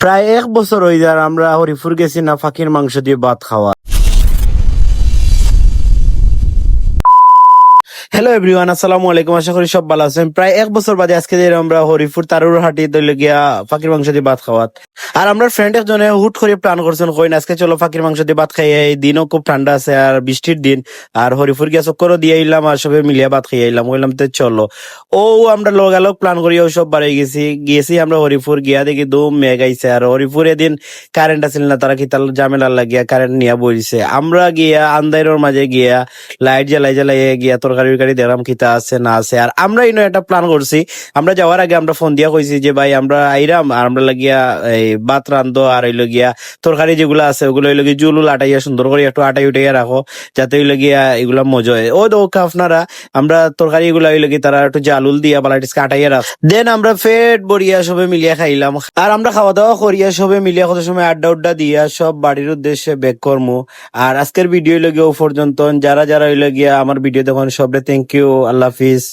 প্রায় এক বছর ওই যার আমরা হরিপুর গেছি না ফাঁকির মাংস দিয়ে ভাত খাওয়া। হ্যালো এভরিওয়ান আসসালামু আলাইকুম আশা করি সব ভালো আছেন। প্রায় এক বছর বাদে আজকে যে আমরা হরিপুর তারুর হাটি দইলে গিয়া ফাঁকির মাংস দিয়ে ভাত খাওয়াত। আর আমরা ফ্রেন্ড একজনে হুট করে প্ল্যান করছেন, কইন আজকে চলো ফাঁকির মাংস দিয়ে ভাত খাই এই দিনও খুব ঠান্ডা আছে আর বৃষ্টির দিন। আর হরিপুর গিয়া চক্করও দিয়ে আইলাম আর সবে মিলিয়া ভাত খাই আইলাম। কইলাম তো চলো। ও আমরা লগালগ প্ল্যান করিয়া সব বাড়াই গেছি। গিয়েছি আমরা হরিপুর, গিয়া দেখি দুম মেঘ আইছে আর হরিপুর এদিন কারেন্ট আছিল না, তারা কি তার জামেলা লাগিয়া কারেন্ট নিয়ে বইছে। আমরা গিয়া আন্দাইরের মাঝে গিয়া লাইট জ্বালাই জ্বালাই গিয়া তরকারি কিতা আছে, না আছে। আর আমরা ইনো একটা প্ল্যান করছি। আমরা যাওয়ার আগে আমরা ফোন দিয়া কইছি যে, ভাই, আমরা আইরাম, আর আমরা লাগিয়া এই রান্ধো, আর হইল গিয়া তরকারি যেগুলো আছে, ওগুলো হইল গিয়ে আটাইয়া সুন্দর করে একটু আটাই উঠাইয়া রাখো, যাতে হইল গিয়া এগুলা মজা হয়। ও আপনারা, আমরা তরকারি হইল গিয়ে তারা একটু জালুল দিয়া বালাটিস কাটাইয়া দেন আমরা ফেট বড়িয়া সবে মিলিয়া খাইলাম। আর আমরা খাওয়া দাওয়া করিয়া সবে মিলিয়া কত সময় আড্ডা উড্ডা দিয়া সব বাড়ির উদ্দেশ্যে বেক করমু। আর আজকের ভিডিও হইল ও পর্যন্ত। যারা যারা হইল গিয়া আমার ভিডিও দেখুন, সবরে থ্যাংক ইউ আল্লাহ হাফিজ